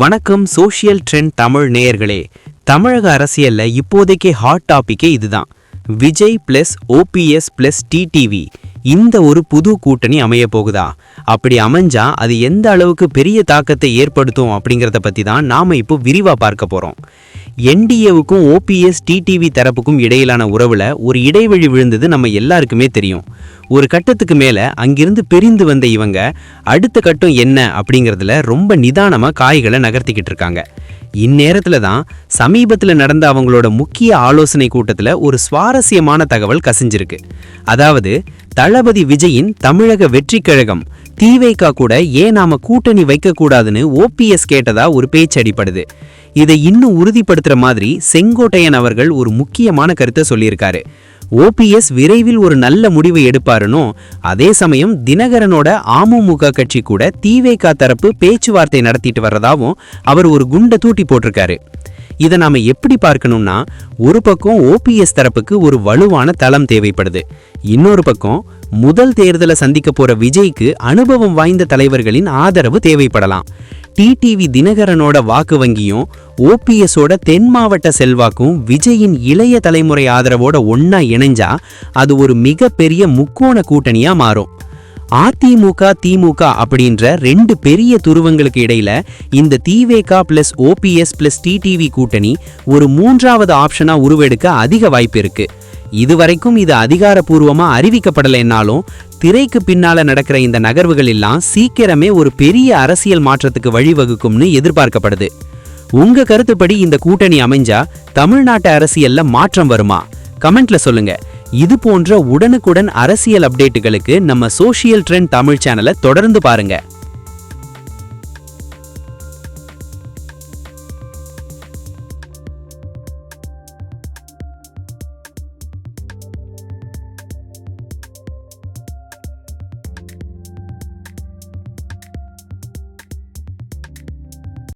வணக்கம் social trend Tamil நேயர்களே. தமிழக அரசியல்ல இப்போதைக்கு ஹாட் டாபிக்கே இதுதான். Vijay plus OPS plus TTV இந்த ஒரு புது கூட்டணி அமைய போகுதா? அப்படி அமைஞ்சா அது எந்த அளவுக்கு பெரிய தாக்கத்தை ஏற்படுத்தும் அப்படிங்கிறத பற்றி தான் நாம் இப்போ விரிவாக பார்க்க போகிறோம் என்டிஏவுக்கும் ஓபிஎஸ் டிடிவி தரப்புக்கும் இடையிலான உறவில் ஒரு இடைவெளி விழுந்தது நம்ம எல்லாருக்குமே தெரியும். ஒரு கட்டத்துக்கு மேலே அங்கிருந்து பிரிந்து வந்த இவங்க அடுத்த கட்டம் என்ன அப்படிங்கறதுல ரொம்ப நிதானமாக காய்களை நகர்த்திக்கிட்டு இருக்காங்க. இந்நேரத்தில் தான் சமீபத்தில் நடந்த அவங்களோட முக்கிய ஆலோசனை கூட்டத்தில் ஒரு சுவாரஸ்யமான தகவல் கசிஞ்சிருக்கு. அதாவது தளபதி விஜயின் தமிழக வெற்றி கழகம் தீவைக்கா கூட ஏன் நாம கூட்டணி வைக்கக்கூடாதுன்னு ஓபிஎஸ் கேட்டதா ஒரு பேச்சு அடிப்படுது இதை இன்னும் உறுதிப்படுத்துற மாதிரி செங்கோட்டையன் அவர்கள் ஒரு முக்கியமான கருத்தை சொல்லியிருக்காரு. ஓபிஎஸ் விரைவில் ஒரு நல்ல முடிவை எடுப்பாருனோ அதே சமயம் தினகரனோட அமமுக கட்சி கூட தீவேகா தரப்பு பேச்சுவார்த்தை நடத்திட்டு வர்றதாவும் அவர் ஒரு குண்டை தூட்டி போட்டிருக்காரு. இதை நாம எப்படி பார்க்கணும்னா ஒரு பக்கம் ஓபிஎஸ் தரப்புக்கு ஒரு வலுவான தளம் தேவைப்படுது. இன்னொரு பக்கம் முதல் தேர்தலை சந்திக்க போற விஜய்க்கு அனுபவம் வாய்ந்த தலைவர்களின் ஆதரவு தேவைப்படலாம். டிடிவி தினகரனோட வாக்கு வங்கியும் ஓபிஎஸோட தென் மாவட்ட செல்வாக்கும் விஜயின் இளைய தலைமுறை ஆதரவோட ஒன்னா இணைஞ்சா அது ஒரு மிகப்பெரிய முக்கோண கூட்டணியா மாறும். அதிமுக திமுக அப்படின்ற ரெண்டு பெரிய துருவங்களுக்கு இடையில இந்த TVK plus OPS plus TTV கூட்டணி ஒரு மூன்றாவது ஆப்ஷனா உருவெடுக்க அதிக வாய்ப்பு இருக்குது இதுவரைக்கும் இது அதிகாரப்பூர்வமா அறிவிக்கப்படலைன்னாலும் திரைக்கு பின்னால நடக்கிற இந்த நகர்வுகள் எல்லாம் சீக்கிரமே ஒரு பெரிய அரசியல் மாற்றத்துக்கு வழிவகுக்கும்னு எதிர்பார்க்கப்படுது. உங்க கருத்துப்படி இந்த கூட்டணி அமைஞ்சா தமிழ்நாட்டு அரசியல்ல மாற்றம் வருமா? கமெண்ட்ல சொல்லுங்க. இது போன்ற உடனுக்குடன் அரசியல் அப்டேட்டுகளுக்கு நம்ம சோஷியல் ட்ரெண்ட் தமிழ் சேனலை தொடர்ந்து பாருங்க.